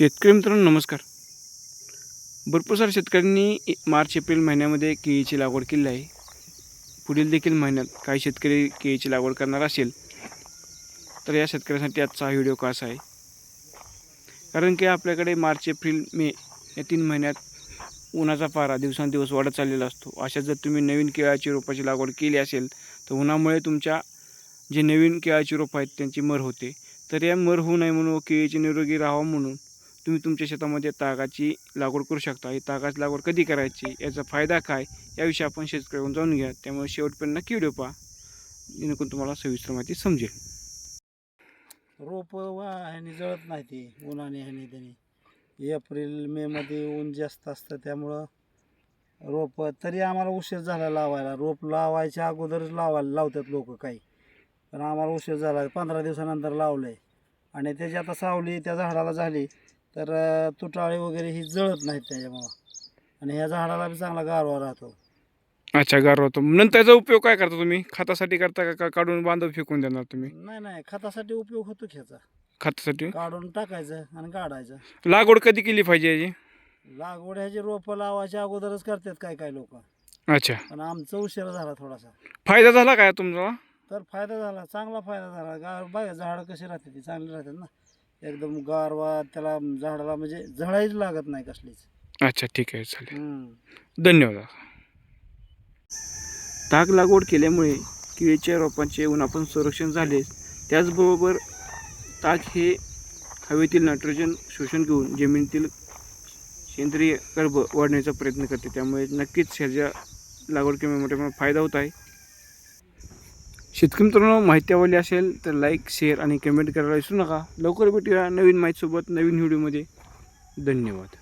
शेतकरी मित्रांनो नमस्कार. भरपूर साऱ्या शेतकऱ्यांनी ए- मार्च एप्रिल महिन्यामध्ये केळीची लागवड केली आहे. पुढील देखील महिन्यात काही शेतकरी केळीची लागवड करणार असेल तर या शेतकऱ्यांसाठी आजचा हा व्हिडिओ खास आहे. कारण की आपल्याकडे मार्च एप्रिल मे या तीन महिन्यात उन्हाचा पारा दिवसांदिवस वाढत चाललेला असतो. अशा जर तुम्ही नवीन केळाची रोपाची लागवड केली असेल तर उन्हामुळे तुमच्या जे नवीन केळाची रोपं आहेत त्यांची मर होते. तर या मर होऊ नये म्हणून व केळीची निरोगी राहावं म्हणून तुम्ही तुमच्या शेतामध्ये तागाची लागवड करू शकता. ही तागाची लागवड कधी करायची याचा फायदा काय याविषयी आपण शेतकऱ्याकडून जाणून घ्या. त्यामुळे शेवटपर्यंत नक्की व्हिडिओ पहा. जेणेकरून तुम्हाला सविस्तर माहिती समजेल. रोप वा ह्याने जळत नाही ते उन्हाने ह्याने त्याने. एप्रिल मेमध्ये ऊन जास्त असतं त्यामुळं रोप तरी आम्हाला उशीर झाला लावायला. रोप लावायच्या अगोदरच लावायला लावतात लोक काही. पण आम्हाला उशीर झाला पंधरा दिवसानंतर लावलं आहे आणि त्याची आता सावली त्या झाडाला झाली. तर तुटाळे वगैरे ही जळत नाहीत त्याच्यामुळं. आणि ह्या झाडाला बी चांगला गारवा राहतो. अच्छा गार होतो नंतर त्याचा उपयोग काय करता तुम्ही? खतासाठी करता का- का काढून बांधव फेकून देणार तुम्ही? नाही नाही. खतासाठी उपयोग होतो ह्याचा खतासाठी? काढून टाकायचं आणि काढायचं. लागवड कधी केली पाहिजे याची? लागवड ह्याची रोपं लावायच्या अगोदरच करतात काय काय लोक. अच्छा. पण आमचा उशीर झाला थोडासा. फायदा झाला काय तुमचा? तर फायदा झाला. चांगला फायदा झाला. गार बघा झाडं कशी राहते ती चांगली राहतात ना. एकदम गारवा त्याला झाडाला म्हणजे झळाहीच लागत नाही कसलीच. अच्छा ठीक आहे चालेल. धन्यवाद. ताग लागवड केल्यामुळे केळीच्या रोपांचे उन्हापासून संरक्षण झाले. त्याचबरोबर ताग हे हवेतील नायट्रोजन शोषण घेऊन जमिनीतील सेंद्रिय गर्भ वाढण्याचा प्रयत्न करते. त्यामुळे नक्कीच ह्याच्या लागवड केल्यामुळे मोठ्या फायदा होत आहे. शेतकरी मित्रांनो माहिती आवडली असेल तर लाईक शेअर आणि कमेंट करायला विसरू नका. लवकर भेटूया नवीन माहितीसोबत नवीन व्हिडिओमध्ये धन्यवाद.